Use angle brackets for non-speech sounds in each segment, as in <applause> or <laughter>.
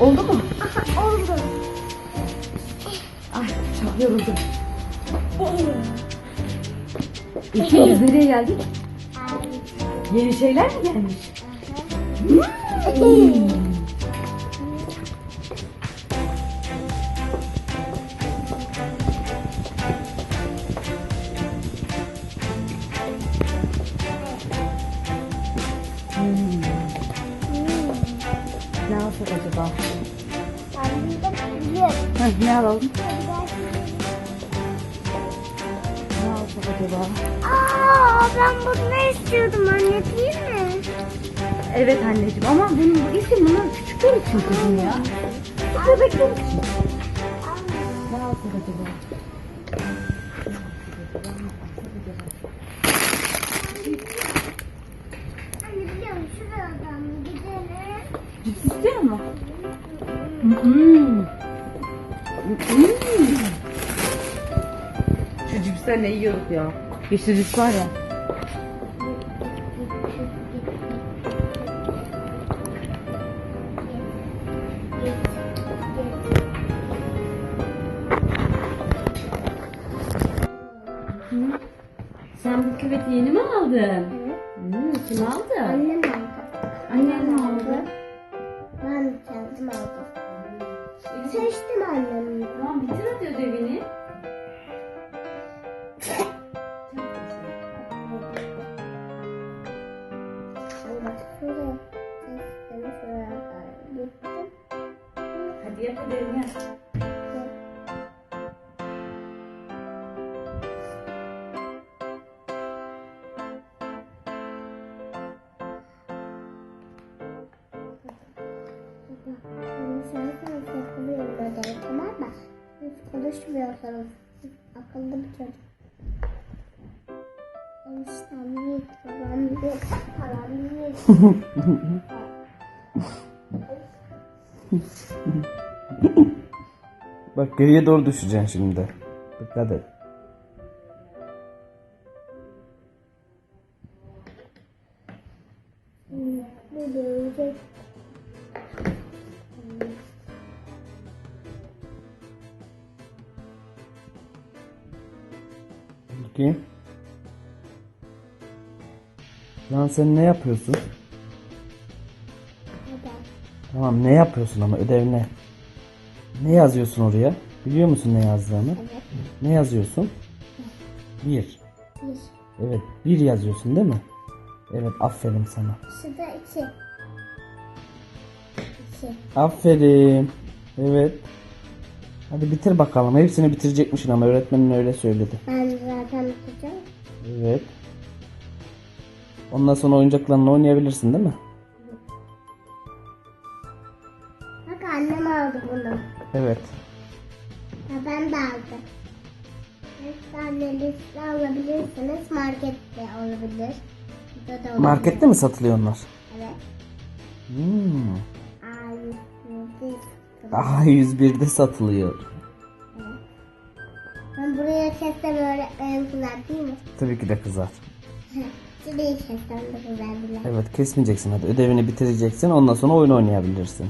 Oldu mu? Aha, oldu. Ay çok yoruldum. İlkin biz nereye geldik? Yeni şeyler mi gelmiş? Hmm. Ne alsak acaba? Heh, ne alalım? Ne alsak acaba? Aa, ben bunu istiyordum anne değil mi? Evet anneciğim ama benim bu isim bunlar küçükler için kızım ya. Bu bebekler için. Hmm. Hmm. Şu cipsler ne yiyoruz ya? Yeşil cips var ya. Sen bu küveti yeni mi aldın? Hmm, kim aldı? Annem aldı. Annen mi aldı? Ben kendim aldım. Annemle. Tamam bitir hadi ödevini. Hadi yap ödevini. Mı? Hiç konuşmuyorsanız akıllı bir çocuk. Eniştem bir falan bir. Bak geriye doğru düşeceksin şimdi. Dikkat et. Bu böyle. Bakayım. Lan sen ne yapıyorsun? Neden? Tamam ne yapıyorsun ama ödev ne? Ne yazıyorsun oraya? Biliyor musun ne yazdığını? Evet. Ne yazıyorsun? Bir. Bir. Evet bir yazıyorsun değil mi? Evet aferin sana. Şurada iki. İki. Aferin. Evet. Hadi bitir bakalım. Hepsini bitirecekmişsin ama öğretmenin öyle söyledi. Ben zaten tutacağım. Evet. Ondan sonra oyuncaklarla oynayabilirsin değil mi? Bak annem aldı bunu. Evet. Ha, ben de aldım. Annenizle alabilirsiniz. Markette olabilir. Burada da olabilir. Markette mi satılıyor onlar? Evet. Hmm. Ay, biz. Aha 101'de satılıyor. Ben buraya kessem öğretmenim kızar değil mi? Tabii ki de kızar. <laughs> Şurayı kessem de kızar bile. Evet kesmeyeceksin hadi. Ödevini bitireceksin. Ondan sonra oyun oynayabilirsin.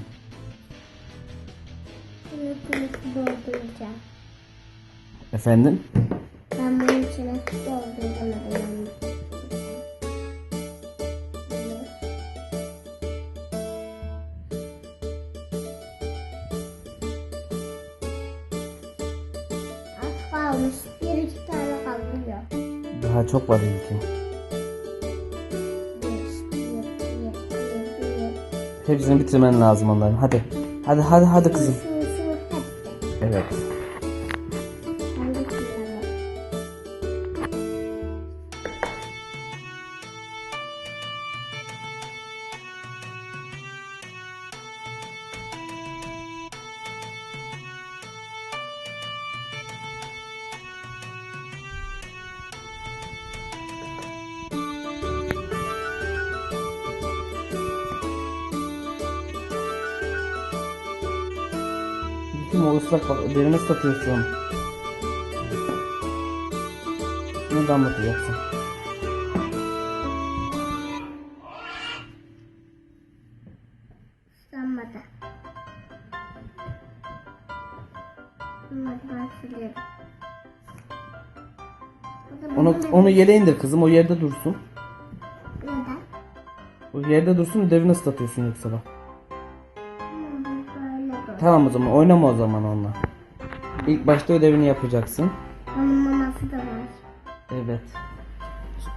Efendim? Kalmış. Bir iki tane kalıyor. Daha çok var bir. Hepsini bitirmen lazım onların. Hadi. Hadi hadi hadi kızım. Evet. İlkin o ıslak bak. Ödevini ıslatıyorsun. Bunu damlatacaksın. Onu, onu yere indir kızım. O yerde dursun. Neden? O yerde dursun ödevini ıslatıyorsun yoksa bak. Tamam o zaman oynama o zaman onunla. İlk başta ödevini yapacaksın. Onun maması da var. Evet.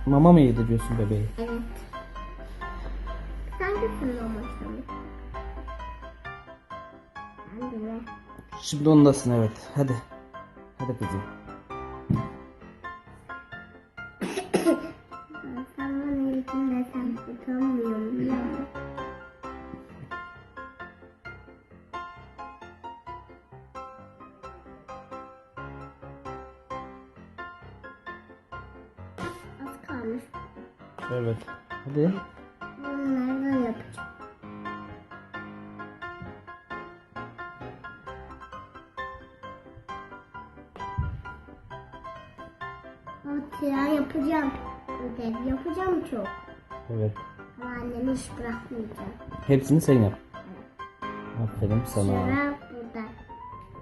Mama mı yediriyorsun bebeği? Evet. Sen kimsin mamasını? Ben de. Şimdi ondasın evet. Hadi. Hadi kızım. Sen bana ilgin desem utanmıyorum ya. Kalmış. Evet. Hadi. Bunları da yapacağım. Ya yapacağım. Ödev yapacağım çok. Evet. Ama annemi hiç bırakmayacağım. Hepsini sen yap. Aferin sana. Sıra burada.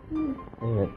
Hı. Evet.